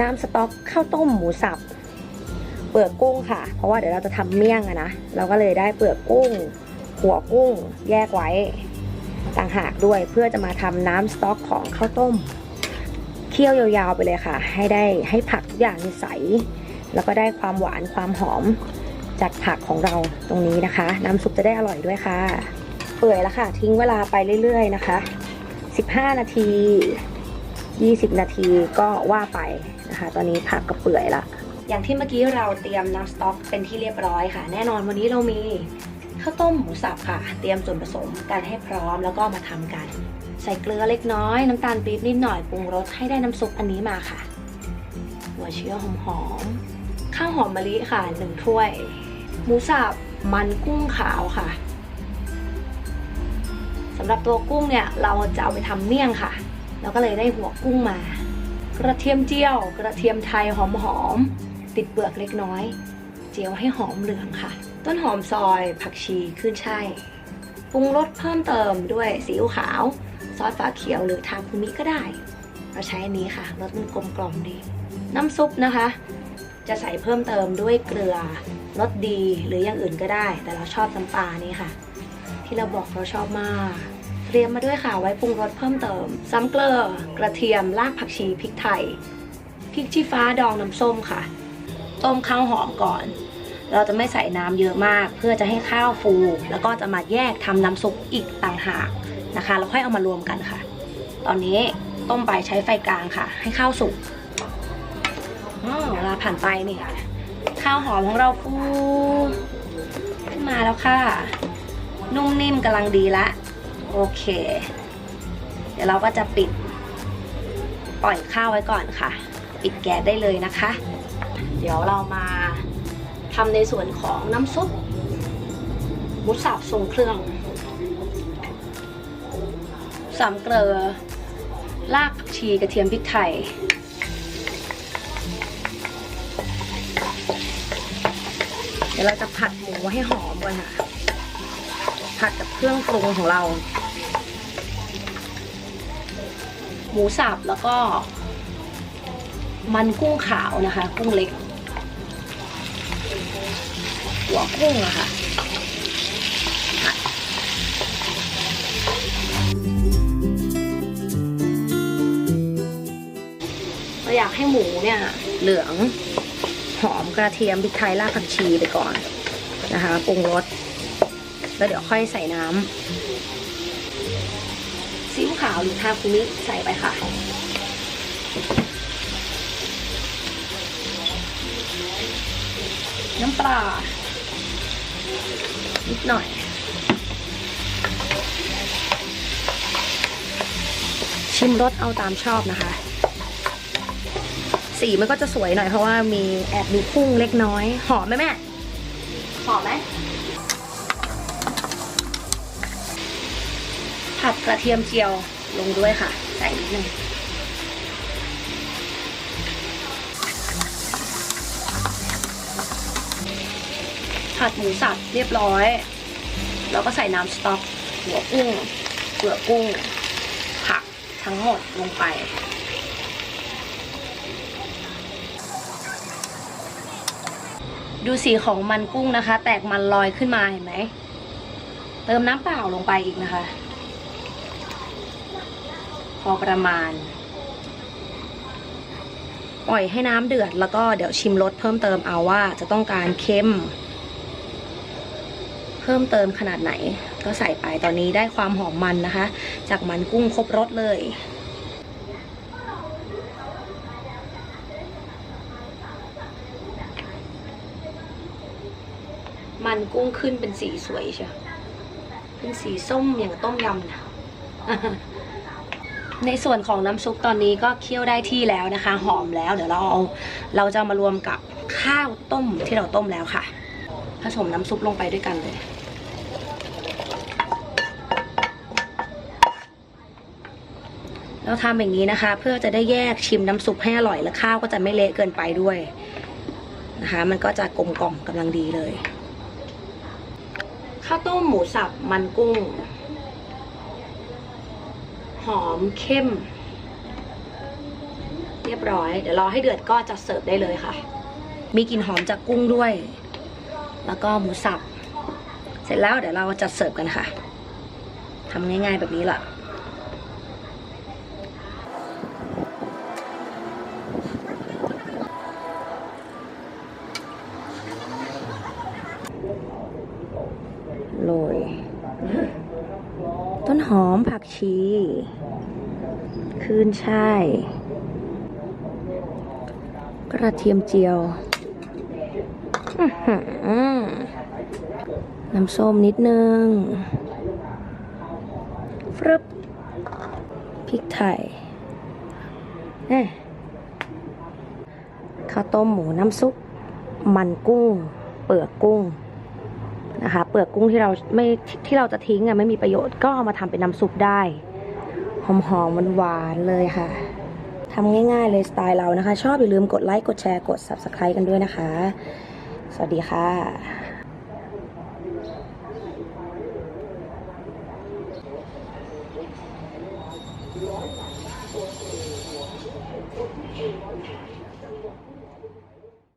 น้ำสต๊อกข้าวต้มหมูสับเปลือกกุ้งค่ะ เพราะว่าเดี๋ยวเราจะทำเมี่ยงอะนะเราก็เลยได้เปลือกกุ้ง หัวกุ้งแยกไว้ต่างหากด้วยเพื่อจะมาทำน้ำสต๊อกของข้าวต้มเคี่ยวยาวๆไปเลยค่ะ ให้ได้ให้ผักทุกอย่างนิใสแล้วก็ได้ความหวานความหอมจากผักของเราตรงนี้นะคะ น้ำซุปจะได้อร่อยด้วยค่ะ เปื่อยแล้วค่ะ ทิ้งเวลาไปเรื่อยๆนะคะ 15 นาที 20 นาทีก็ว่าไปนะคะ ตอนนี้ผักก็เปื่อยละ อย่างที่เมื่อกี้เราเตรียมน้ำสต๊อกเป็นที่เรียบร้อยค่ะ แน่นอนวันนี้เรามีข้าวต้มหมูสับค่ะ เตรียมส่วนผสมกันให้พร้อมแล้วก็มาทำกัน ใส่เกลือเล็กน้อย น้ำตาลปี๊บนิดหน่อยปรุงรสให้ได้น้ำซุปอันนี้มาค่ะ หัวเชื้อหอมๆข้าวหอมมะลิค่ะหนึ่งถ้วย หมูสับมันกุ้งขาวค่ะสำหรับตัวกุ้งเนี่ยเราจะเอาไปทำเมี่ยงค่ะ เราก็เลยได้หัวกุ้งมา กระเทียมเจียว กระเทียมไทยหอมๆติดเปลือกเล็กน้อย เจียวให้หอมเหลืองค่ะ ต้นหอมซอยผักชีขึ้นช่ายปรุงรสเพิ่มเติมด้วยซีอิ๊วขาว ซอสฝาเขียวหรือทาคุมิก็ได้ เราใช้อันนี้ค่ะรสมันกลมกล่อมดี น้ำซุปนะคะ จะใส่เพิ่มเติมด้วยเกลือรสดีหรืออย่างอื่นก็ได้ แต่เราชอบน้ำปลานี่ค่ะ ที่เราบอกเราชอบมาก ตรียมมาด้วยค่ะไว้ปรุงรสเพิ่มเติม ซ้ำเกลือกระเทียมรากผักชีพริกไทยพริกชี้ฟ้าดองน้ำส้มค่ะ ต้มข้าวหอมก่อน เราจะไม่ใส่น้ำเยอะมาก เพื่อจะให้ข้าวฟู แล้วก็จะมาแยกทำน้ำซุปอีกต่างหากนะคะแล้วค่อยเอามารวมกันค่ะ ตอนนี้ต้มไปใช้ไฟกลางค่ะ ให้ข้าวสุกเวลาผ่านไปนี่ค่ะข้าวหอมของเราฟูขึ้นมาแล้วค่ะ นุ่มนิ่มกำลังดีละ โอเค เดี๋ยวเราก็จะปิด ปล่อยข้าวไว้ก่อนค่ะ ปิดแก๊สได้เลยนะคะ เดี๋ยวเรามาทำในส่วนของน้ำซุปหมูสับทรงเครื่องสามเกลือรากผักชีกระเทียมพริกไทย เดี๋ยวเราจะผัดหมูให้หอมก่อนค่ะ ผัดกับเครื่องปรุงของเรา หมูสับแล้วก็ มันกุ้งขาวนะคะ กุ้งเล็ก หัวกุ้งอะค่ะเราอยากให้หมูเนี่ยเหลืองหอมกระเทียมพริกไทยรากผักชีไปก่อนนะคะปรุงรส แล้วเดี๋ยวค่อยใส่น้ำซีอิ๊วขาวหรือทาคุมิใส่ไปค่ะ น้ำปลา นิดหน่อยชิมรสเอาตามชอบนะคะ สีมันก็จะสวยหน่อยเพราะว่ามีแอบมีพุ่งเล็กน้อย หอมไหมแม่ หอมไหม ผัดกระเทียมเจียวลงด้วยค่ะ ใส่นิดนึงผัดหมูสับเรียบร้อย แล้วก็ใส่น้ำสต๊อก หัวกุ้งเปลือกกุ้ง ผักทั้งหมดลงไปดูสีของมันกุ้งนะคะ แตกมันลอยขึ้นมาเห็นไหม เติมน้ำเปล่าลงไปอีกนะคะ อประมาณ ปล่อยให้น้ำเดือดแล้วก็เดี๋ยวชิมรสเพิ่มเติมเอาว่าจะต้องการเค็ม เพิ่มเติมขนาดไหน ก็ใส่ไปตอนนี้ได้ความหอมมันนะคะ จากมันกุ้งครบรสเลยมันกุ้งขึ้นเป็นสีสวยใช่เป็นสีส้มอย่างต้มยำนะ ในส่วนของน้ำซุปตอนนี้ก็เคี่ยวได้ที่แล้วนะคะ หอมแล้วเดี๋ยวเราเอาเราจะมารวมกับข้าวต้มที่เราต้มแล้วค่ะ ผสมน้ำซุปลงไปด้วยกันเลยเราทำอย่างนี้นะคะ เพื่อจะได้แยกชิมน้ำซุปให้อร่อยและข้าวก็จะไม่เละเกินไปด้วยนะคะ มันก็จะกลมกล่อมกำลังดีเลย ข้าวต้มหมูสับมันกุ้ง หอมเข้ม เรียบร้อย เดี๋ยวรอให้เดือดก็จะเสิร์ฟได้เลยค่ะ มีกลิ่นหอมจากกุ้งด้วย แล้วก็หมูสับ เสร็จแล้วเดี๋ยวเราจะเสิร์ฟกันค่ะทำง่ายๆแบบนี้แหละโรยต้นหอมผักชี คืนช่ายกระเทียมเจียว น้ำส้มนิดนึงฟรึบพริกไทยเอ้ยข้าวต้มหมูน้ำซุป มันกุ้ง เปลือกกุ้งนะคะ เปลือกกุ้งที่เราไม่ที่เราจะทิ้งอะไม่มีประโยชน์ก็เอามาทำเป็นน้ำซุปได้ หอมๆหวานๆเลยค่ะทำง่ายๆเลยสไตล์เรานะคะ ชอบอย่าลืมกดไลค์กดแชร์กด Subscribe กันด้วยนะคะ สวัสดีค่ะ